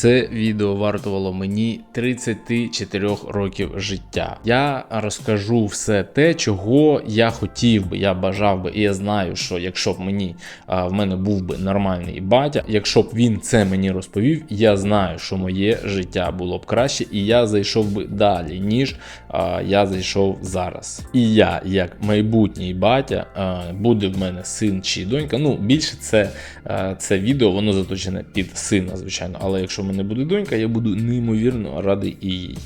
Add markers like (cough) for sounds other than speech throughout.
Це відео вартувало мені 34 років життя. Я розкажу все те, чого я хотів би, я бажав би, і я знаю, що якщо б мені а, в мене був би нормальний батя, якщо б він це мені розповів, я знаю, що моє життя було б краще, і я зайшов би далі, ніж а, я зайшов зараз. І я, як майбутній батя, а, буде в мене син чи донька. Ну більше це, а, це відео, воно заточене під сина, звичайно. Але якщо мене буде донька, я буду неймовірно радий і їй.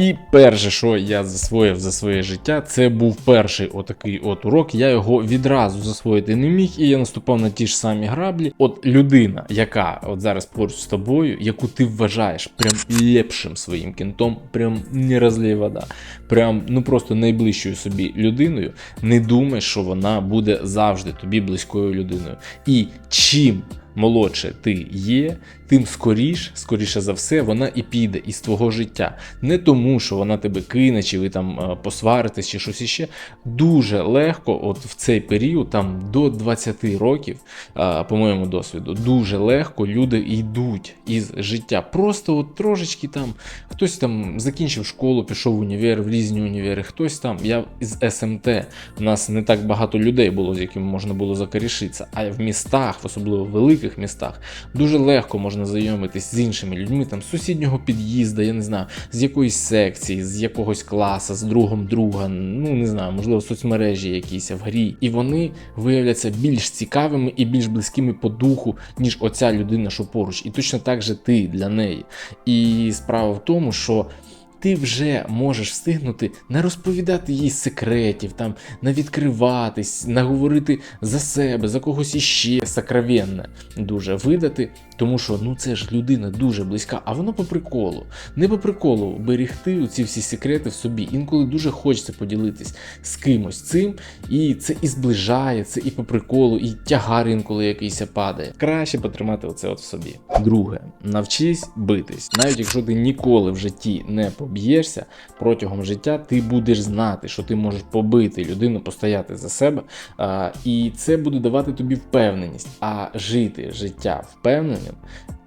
І перше, що я засвоїв за своє життя, це був перший отакий от урок. Я його відразу засвоїти не міг, і я наступав на ті ж самі граблі. От людина, яка от зараз поруч з тобою, яку ти вважаєш прям лепшим своїм кінтом, прям не розлій вода, прям ну просто найближчою собі людиною, не думай, що вона буде завжди тобі близькою людиною. І чим молодше ти є, тим скоріш, скоріше за все, вона і піде із твого життя. Не тому, що вона тебе кине, чи ви там е, посваритесь, чи щось іще. Дуже легко, от в цей період, там до 20 років, е, по моєму досвіду, дуже легко люди йдуть із життя. Просто от трошечки там хтось там закінчив школу, пішов в універ, в різні універи, хтось там. Я з СМТ. У нас не так багато людей було, з якими можна було закорішитися. А в містах, особливо в великих містах, дуже легко можна знайомитись з іншими людьми, там з сусіднього під'їзду, я не знаю, з якоїсь секції, з якогось класу, з другом друга, ну не знаю, можливо, соцмережі якісь в грі. І вони виявляться більш цікавими і більш близькими по духу, ніж оця людина, що поруч. І точно так же ти для неї. І справа в тому, що ти вже можеш встигнути не розповідати їй секретів, там, не відкриватись, не говорити за себе, за когось іще сокровенне дуже видати, тому що ну це ж людина дуже близька, а воно по приколу. Не по приколу берегти ці всі секрети в собі. Інколи дуже хочеться поділитись з кимось цим, і це і зближає, це і по приколу, і тягар інколи якийсь падає. Краще потримати оце от в собі. Друге, навчись битись. Навіть якщо ти ніколи в житті не поб'єшся протягом життя, ти будеш знати, що ти можеш побити людину, постояти за себе, і це буде давати тобі впевненість. А жити життя впевненим.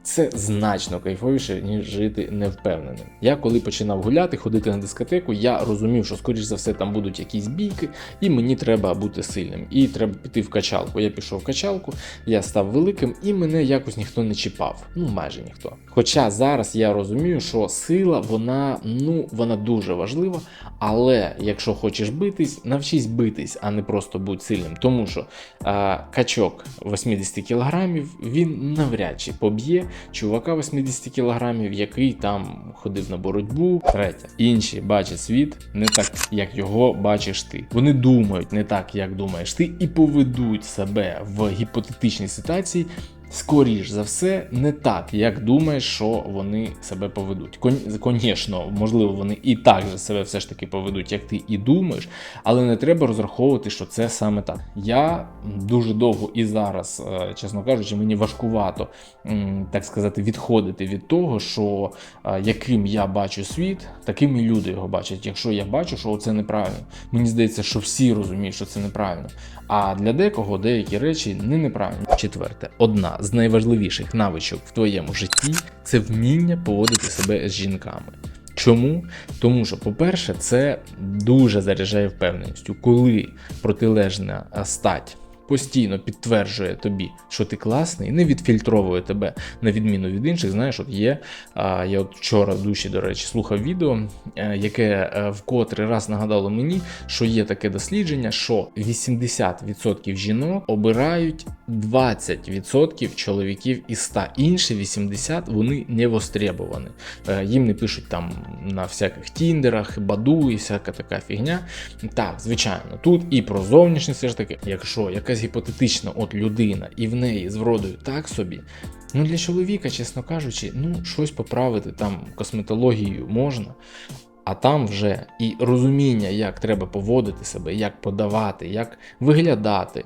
Це значно кайфовіше, ніж жити невпевненим. Я коли починав гуляти, ходити на дискотеку, я розумів, що скоріш за все там будуть якісь бійки, і мені треба бути сильним. І треба піти в качалку. Я пішов в качалку, я став великим, і мене якось ніхто не чіпав. Ну майже ніхто. Хоча зараз я розумію, що сила, вона ну вона дуже важлива. Але якщо хочеш битись, навчись битись, а не просто будь сильним. Тому що а, качок 80 кілограмів він навряд чи поб'є чувака 80 кілограмів, який там ходив на боротьбу. Третє. Інші бачать світ не так, як його бачиш ти. Вони думають не так, як думаєш ти, і поведуть себе в гіпотетичній ситуації. Скоріш за все, не так, як думаєш, що вони себе поведуть. Звісно, можливо, вони і так же себе все ж таки поведуть, як ти і думаєш, але не треба розраховувати, що це саме так. Я дуже довго і зараз, е, чесно кажучи, мені важкувато так сказати відходити від того, що е, яким я бачу світ, таким і люди його бачать. Якщо я бачу, що це неправильно, мені здається, що всі розуміють, що це неправильно. А для декого деякі речі не неправильні. Четверте, одна з найважливіших навичок в твоєму житті це вміння поводити себе з жінками. Чому? Тому що, по-перше, це дуже заряджає впевненістю, коли протилежна стать постійно підтверджує тобі, що ти класний, не відфільтровує тебе на відміну від інших. Знаєш, от є. А, Я от вчора в душі, до речі, слухав відео, е, яке е, вкотре раз нагадало мені, що є таке дослідження, що 80% жінок обирають 20% чоловіків із 100. Інші 80% вони не востребовані. Е, їм не пишуть там на всяких тіндерах, баду і всяка така фігня. Так, звичайно, тут і про зовнішність все ж таки, якщо якась гіпотетична от людина і в неї з вродою так собі. Ну для чоловіка, чесно кажучи, ну щось поправити там косметологією можна. А там вже і розуміння, як треба поводити себе, як подавати, як виглядати,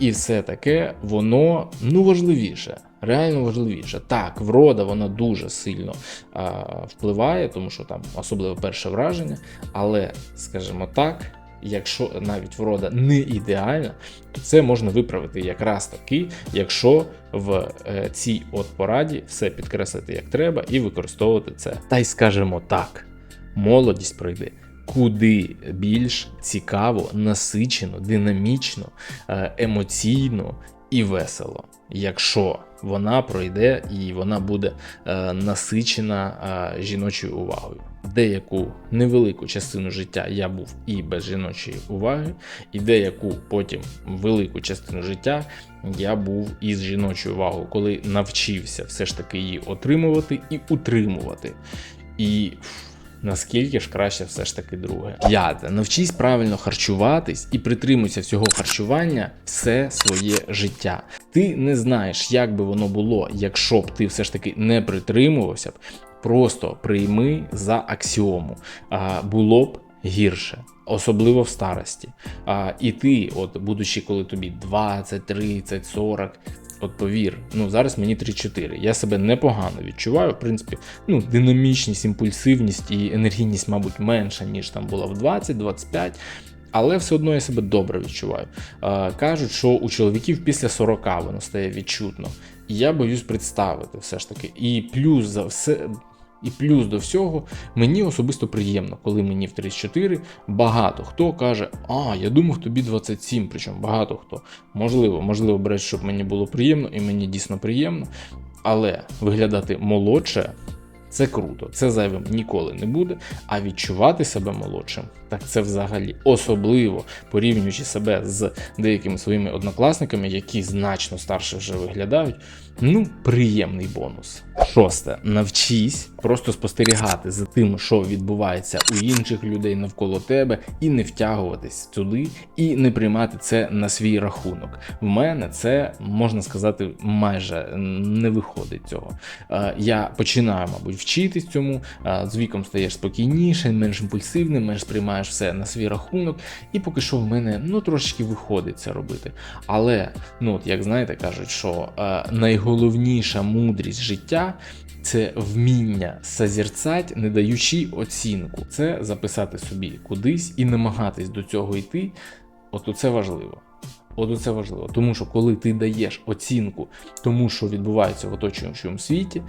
і все таке, воно ну важливіше, реально важливіше. Так, врода вона дуже сильно а, впливає, тому що там особливо перше враження, але, скажімо так, якщо навіть врода не ідеальна, то це можна виправити якраз таки, якщо в е, цій от пораді все підкреслити як треба і використовувати це. Та й скажемо так, молодість пройде. Куди більш цікаво, насичено, динамічно, е, емоційно і весело, якщо вона пройде і вона буде е, насичена е, жіночою увагою. Деяку невелику частину життя я був і без жіночої уваги, і деяку потім велику частину життя я був із жіночою увагою, коли навчився все ж таки її отримувати і утримувати. І наскільки ж краще все ж таки друге. П'яте. Навчись правильно харчуватись і притримуйся всього харчування все своє життя. Ти не знаєш, як би воно було, якщо б ти все ж таки не притримувався б. Просто прийми за аксіому. А, було б гірше. Особливо в старості. А, І ти, от будучи, коли тобі 20, 30, 40, От повір, ну зараз мені 3-4. Я себе непогано відчуваю. В принципі, ну, динамічність, імпульсивність і енергійність, мабуть, менша, ніж там була в 20-25. Але все одно я себе добре відчуваю. Кажуть, що у чоловіків після 40 воно стає відчутно. І я боюсь представити все ж таки. І плюс за все, і плюс до всього, мені особисто приємно, коли мені в 34 багато хто каже, а, я думав тобі 27, причому багато хто. Можливо, можливо, береш, щоб мені було приємно, і мені дійсно приємно. Але виглядати молодше це круто, це зайвим ніколи не буде. А відчувати себе молодшим, так це взагалі особливо порівнюючи себе з деякими своїми однокласниками, які значно старше вже виглядають. Ну, приємний бонус. Шосте. Навчись просто спостерігати за тим, що відбувається у інших людей навколо тебе, і не втягуватись туди, і не приймати це на свій рахунок. В мене це можна сказати майже не виходить цього. Е, я починаю, мабуть, вчитись цьому. З віком стаєш спокійніше, менш імпульсивним, менш сприймаєш все на свій рахунок, і поки що в мене ну трошечки виходить це робити. Але, ну от як знаєте, кажуть, що найголовніша мудрість життя. Це вміння созерцать, не даючи оцінку. Це записати собі кудись і намагатись до цього йти. От це важливо. От це важливо. Тому що коли ти даєш оцінку тому, що відбувається в оточуючому світі,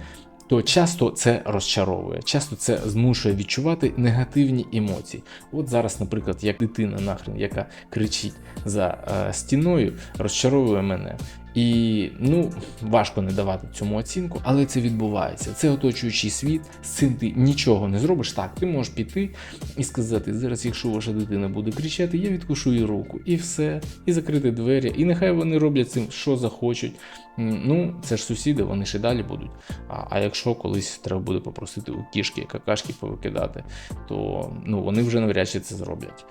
то часто це розчаровує, часто це змушує відчувати негативні емоції. От зараз, наприклад, як дитина нахрен, яка кричить за е, стіною, розчаровує мене. І ну важко не давати цьому оцінку, але це відбувається. Це оточуючий світ, з цим ти нічого не зробиш. Так, ти можеш піти і сказати: зараз, якщо ваша дитина буде кричати, я відкушу їй руку, і все, і закрити двері, і нехай вони роблять цим, що захочуть. Ну, це ж сусіди, вони ще далі будуть. А, а якщо колись треба буде попросити у кішки какашки повикидати, то ну вони вже навряд чи це зроблять.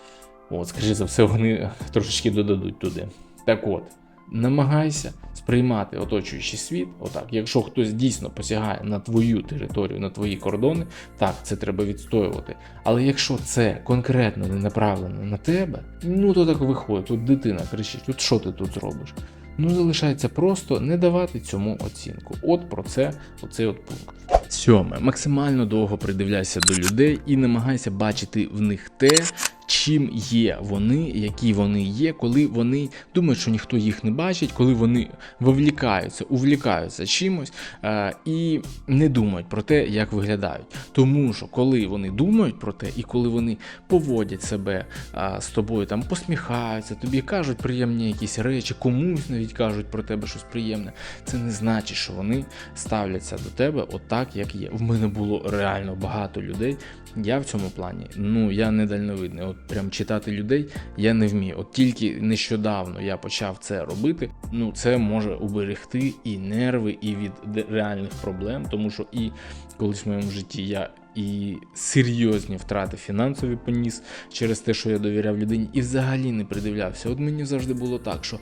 От, скоріше за все, вони трошечки додадуть туди. Так от намагайся сприймати оточуючий світ. Отак, якщо хтось дійсно посягає на твою територію, на твої кордони, так, це треба відстоювати. Але якщо це конкретно не направлено на тебе, ну то так виходить. Тут дитина кричить: от що ти тут зробиш? Ну, залишається просто не давати цьому оцінку. От про це, оцей от пункт. Сьоме. Максимально довго придивляйся до людей і намагайся бачити в них те, чим є вони, які вони є, коли вони думають, що ніхто їх не бачить, коли вони вовлікаються, увлікаються чимось е, і не думають про те, як виглядають. Тому що коли вони думають про те, і коли вони поводять себе е, з тобою, там посміхаються, тобі кажуть приємні якісь речі, комусь навіть кажуть про тебе щось приємне, це не значить, що вони ставляться до тебе отак, як є. В мене було реально багато людей. Я в цьому плані, ну я не дальновидний. От прям читати людей я не вмію. От тільки нещодавно я почав це робити. Ну це може уберегти і нерви, і від реальних проблем, тому що і колись в моєму житті я. І серйозні втрати фінансові поніс через те, що я довіряв людині, і взагалі не придивлявся. От мені завжди було так, що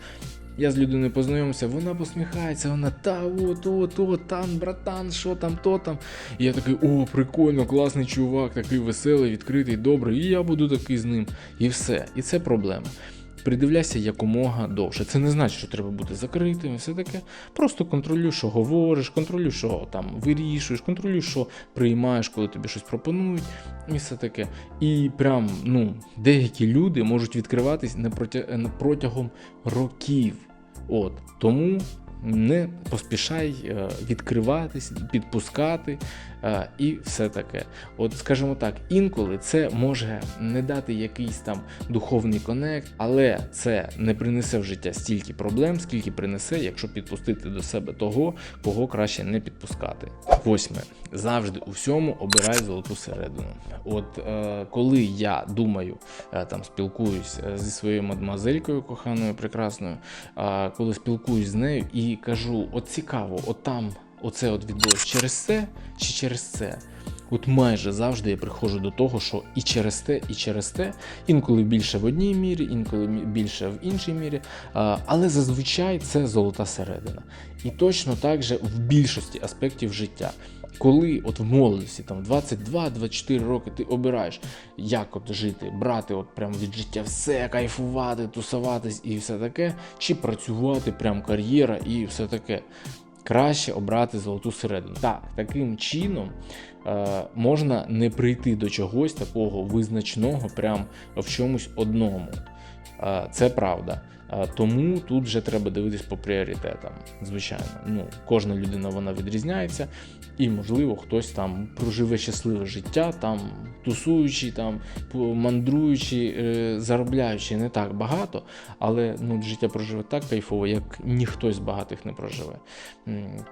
я з людиною познайомився, вона посміхається, вона та от, от, от, там, братан, що там, то там. І я такий, о, прикольно, класний чувак, такий веселий, відкритий, добрий, і я буду такий з ним. І все. І це проблема. Придивляйся якомога довше. Це не значить, що треба бути закритим, все таке. Просто контролюй, що говориш, контролюй, що там вирішуєш, контролюй, що приймаєш, коли тобі щось пропонують, і все таке. І прям ну, деякі люди можуть відкриватись не протягом років. От тому не поспішай е, відкриватись, підпускати е, і все таке. От, скажімо так, інколи це може не дати якийсь там духовний конект, але це не принесе в життя стільки проблем, скільки принесе, якщо підпустити до себе того, кого краще не підпускати. Восьме. Завжди у всьому обирай золоту середину. От е, коли я думаю, е, там спілкуюсь е, зі своєю мадмазелькою коханою, прекрасною, а коли спілкуюсь з нею і кажу: от цікаво, от там оце от відбулось через це чи через це. От майже завжди я приходжу до того, що і через те, і через те, інколи більше в одній мірі, інколи більше в іншій мірі. Але зазвичай це золота середина. І точно так же в більшості аспектів життя. Коли от в молодості, там 22-24 роки, ти обираєш, як от жити, брати от прям від життя все, кайфувати, тусуватись і все таке, чи працювати, прям кар'єра і все таке. Краще обрати золоту середину. Так, таким чином е, можна не прийти до чогось такого визначного, прям в чомусь одному. Е, це правда. Е, Тому тут вже треба дивитись по пріоритетам. Звичайно, ну кожна людина вона відрізняється, і можливо хтось там проживе щасливе життя, там тусуючи, там мандруючи, е, заробляючи не так багато, але ну життя проживе так кайфово, як ніхто з багатих не проживе.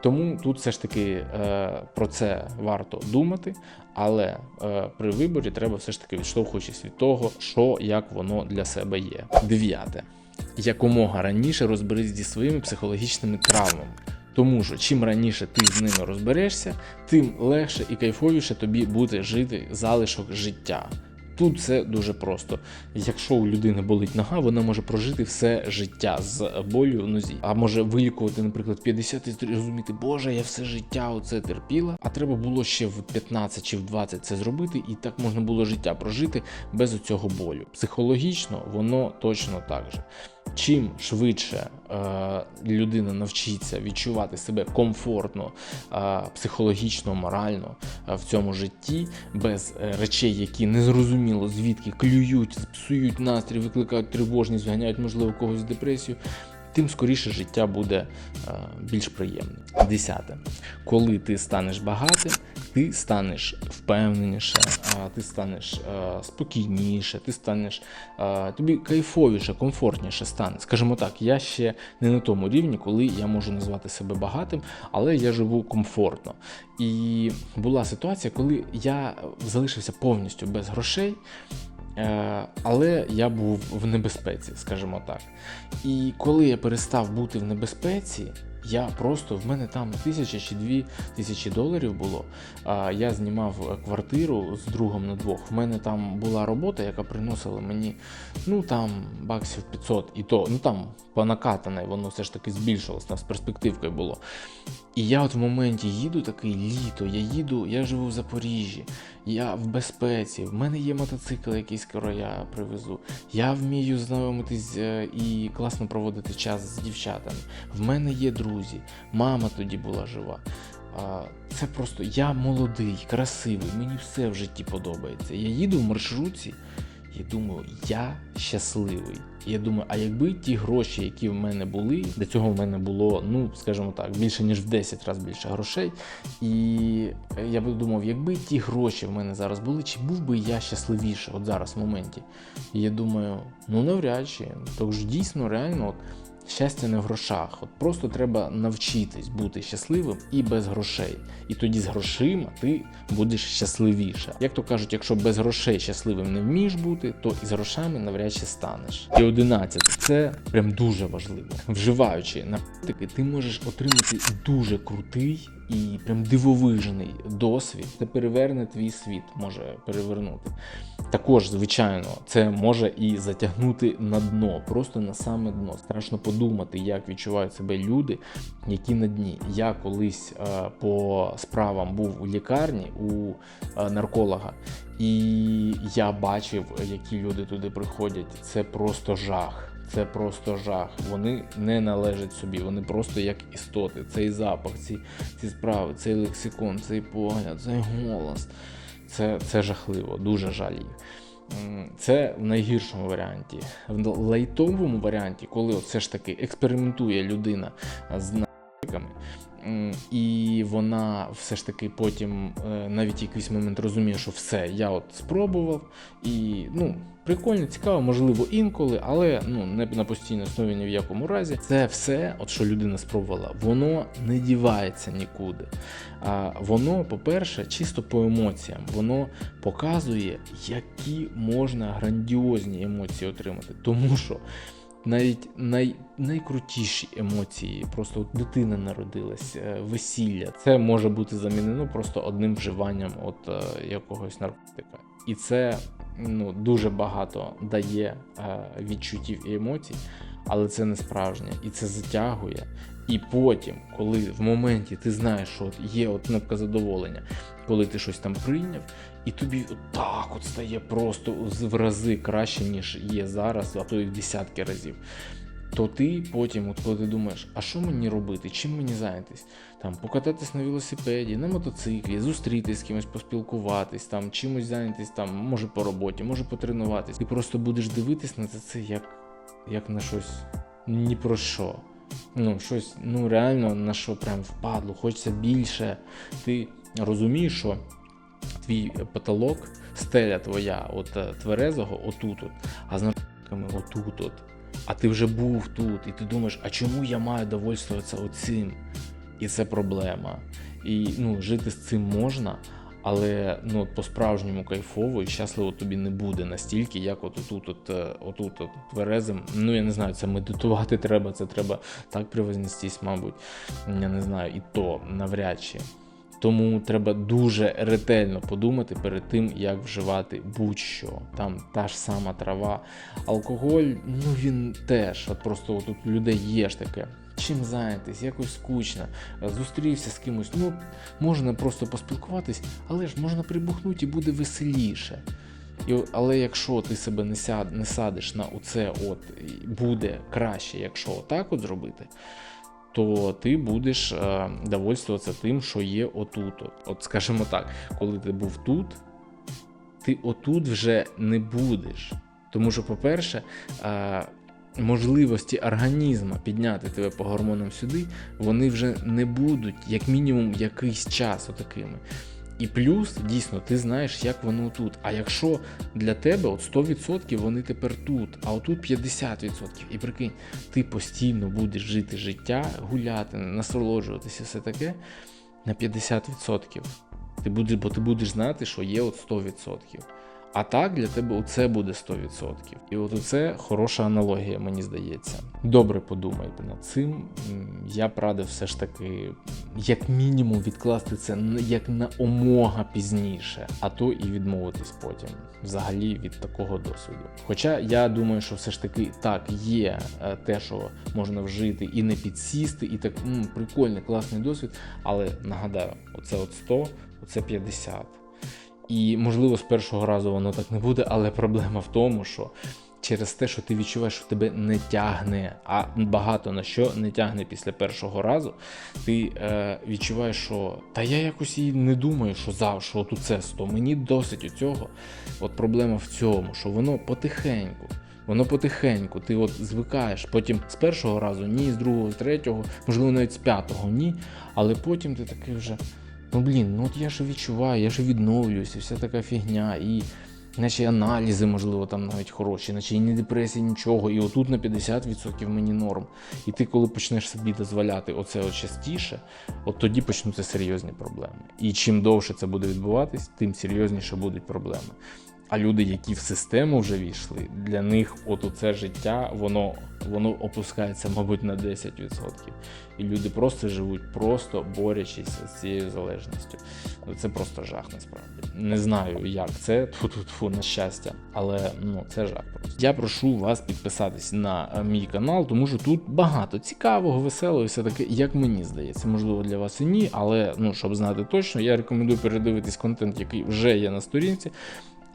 Тому тут все ж таки е, про це варто думати, але е, при виборі треба все ж таки відштовхуючись від того, що як воно для себе є. Дев'яте. Якомога раніше розберись зі своїми психологічними травмами. Тому що чим раніше ти з ними розберешся, тим легше і кайфовіше тобі буде жити залишок життя. Тут все дуже просто. Якщо у людини болить нога, вона може прожити все життя з болю в нозі. А може вилікувати, наприклад, 50 і зрозуміти, Боже, я все життя оце терпіла. А треба було ще в 15 чи в 20 це зробити, і так можна було життя прожити без цього болю. Психологічно воно точно так же. Чим швидше е, людина навчиться відчувати себе комфортно, е, психологічно, морально е, в цьому житті, без е, речей, які незрозуміло звідки клюють, псують настрій, викликають тривожність, зганяють, можливо, когось в депресію, тим скоріше життя буде е, більш приємним. Десяте. Коли ти станеш багатим, ти станеш впевненіше, ти станеш е, спокійніше, ти станеш е, тобі кайфовіше, комфортніше стане. Скажімо так, я ще не на тому рівні, коли я можу назвати себе багатим, але я живу комфортно. І була ситуація, коли я залишився повністю без грошей. Е, Але я був в небезпеці, скажімо так. І коли я перестав бути в небезпеці, я просто в мене там тисяча чи дві тисячі доларів було. А я знімав квартиру з другом на двох. В мене там була робота, яка приносила мені ну там баксів 500, і то ну там по накатане, воно все ж таки збільшилось, там з перспективкою було. І я от в моменті їду такий літо, я їду, я живу в Запоріжжі, я в безпеці, в мене є мотоцикл, який скоро я привезу. Я вмію знайомитись е, і класно проводити час з дівчатами. В мене є друзі, мама тоді була жива. Це просто я молодий, красивий, мені все в житті подобається. Я їду в маршрутці і думаю, я щасливий. Я думаю, а якби ті гроші, які в мене були, до цього в мене було, ну скажімо так, більше ніж в 10 разів більше грошей. І я би думав, якби ті гроші в мене зараз були, чи був би я щасливіше от зараз в моменті. І я думаю, ну навряд чи. Тож дійсно реально. от, Щастя не в грошах. От просто треба навчитись бути щасливим і без грошей. І тоді з грошима ти будеш щасливіше. Як то кажуть, якщо без грошей щасливим не вмієш бути, то і з грошами навряд чи станеш. І одинадцяте, це прям дуже важливо. Вживаючи наркотики, ти можеш отримати дуже крутий і прям дивовижний досвід. Це переверне твій світ, може перевернути. Також, звичайно, це може і затягнути на дно, просто на саме дно. Страшно подумати, як відчувають себе люди, які на дні. Я колись е, по справам був у лікарні у е, нарколога, і я бачив, які люди туди приходять. Це просто жах. Це просто жах. Вони не належать собі, вони просто як істоти. Цей запах, ці, ці справи, цей лексикон, цей погляд, цей голос. Це, це жахливо, дуже жаль Це в найгіршому варіанті. В лайтовому варіанті, коли все ж таки експериментує людина з наркотиками, і вона все ж таки потім е, навіть якийсь момент розуміє, що все, я от спробував, і ну. Прикольно, цікаво, можливо, інколи, але ну не на постійній основі ні в якому разі. Це все, от що людина спробувала, воно не дівається нікуди. А воно, по-перше, чисто по емоціям, воно показує, які можна грандіозні емоції отримати. Тому що навіть най, найкрутіші емоції, просто дитина народилась, е, весілля, це може бути замінено просто одним вживанням от е, якогось наркотика. І це ну, дуже багато дає е, відчуттів і емоцій, але це не справжнє, і це затягує. І потім, коли в моменті ти знаєш, що от є от кнопка задоволення, коли ти щось там прийняв, і тобі от так от стає просто в рази краще, ніж є зараз, а то і в десятки разів. То ти потім, от коли ти думаєш, а що мені робити, чим мені зайнятись? Там покататись на велосипеді, на мотоциклі, зустрітись з кимось, поспілкуватись, там чимось зайнятись, там, може по роботі, може потренуватись. Ти просто будеш дивитись на це як, як на щось ні про що. Ну, щось, ну реально на що прям впадло, хочеться більше. Ти розумієш, що твій потолок, стеля твоя, от е, тверезого, отут, от, а з наркотиками отут. От. А ти вже був тут, і ти думаєш, а чому я маю довольствуватися оцим? І це проблема. І ну, жити з цим можна, але ну, по-справжньому кайфово і щасливо тобі не буде настільки, як от отут, от, е, отут, от тверезим. Ну я не знаю, це медитувати (laughs) треба, це треба так привознестись, мабуть. Я не знаю, і то навряд чи. Тому треба дуже ретельно подумати перед тим, як вживати будь-що. Там та ж сама трава, алкоголь, ну він теж. От просто от у людей є ж таке. Чим зайнятись, якось скучно, зустрівся з кимось. Ну, можна просто поспілкуватись, але ж можна прибухнути і буде веселіше. І, але якщо ти себе не, сяд, не садиш на оце, от буде краще, якщо отак от зробити, то ти будеш е, довольствуватися тим, що є отут. От, от скажімо так, коли ти був тут, ти отут вже не будеш. Тому що, по-перше, е, можливості організму підняти тебе по гормонам сюди, вони вже не будуть, як мінімум, якийсь час отакими. І плюс, дійсно, ти знаєш, як воно тут. А якщо для тебе от 100% вони тепер тут, а отут 50%. І прикинь, ти постійно будеш жити життя, гуляти, насолоджуватися, все таке на 50%. Ти будеш, бо ти будеш знати, що є от 100%. А так для тебе оце буде 100%. І от це хороша аналогія, мені здається. Добре подумайте над цим. Я б радив все ж таки, як мінімум, відкласти це як на омога пізніше, а то і відмовитись потім взагалі від такого досвіду. Хоча я думаю, що все ж таки так є е, те, що можна вжити і не підсісти, і так м, прикольний, класний досвід. Але нагадаю, оце от 100, оце 50. І можливо з першого разу воно так не буде, але проблема в тому, що через те, що ти відчуваєш, що тебе не тягне, а багато на що не тягне після першого разу, ти е, відчуваєш, що та я якось і не думаю, що за що тут це 100, мені досить у цього. От проблема в цьому, що воно потихеньку. Воно потихеньку, ти от звикаєш, потім з першого разу ні, з другого, з третього, можливо, навіть з п'ятого ні. Але потім ти такий вже, ну блін, ну от я ж відчуваю, я ж відновлююся, вся така фігня, і наче аналізи, можливо, там навіть хороші, наче і не депресія, нічого, і отут на 50% мені норм. І ти, коли почнеш собі дозволяти оце от частіше, от тоді почнуться серйозні проблеми. І чим довше це буде відбуватись, тим серйозніше будуть проблеми. А люди, які в систему вже війшли, для них от це життя, воно, воно опускається, мабуть, на 10%. І люди просто живуть, просто борючись з цією залежністю. Ну, Це просто жах насправді. Не знаю, як це, тфу-тфу-тфу, на щастя, але ну, це жах просто. Я прошу вас підписатись на е, мій канал, тому що тут багато цікавого, веселого, все таке, як мені здається. Можливо, для вас і ні, але ну, щоб знати точно, я рекомендую передивитись контент, який вже є на сторінці.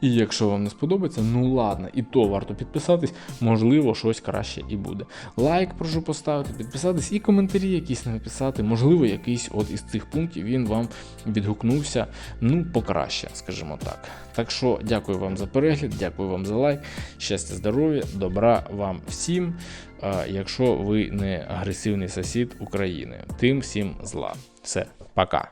І якщо вам не сподобається, ну ладно, і то варто підписатись, можливо, щось краще і буде. Лайк прошу поставити, підписатись і коментарі якісь написати. Можливо, якийсь от із цих пунктів він вам відгукнувся, ну, покраще, скажімо так. Так що дякую вам за перегляд, дякую вам за лайк, щастя, здоров'я, добра вам всім. Якщо ви не агресивний сусід України, тим всім зла. Все, пока.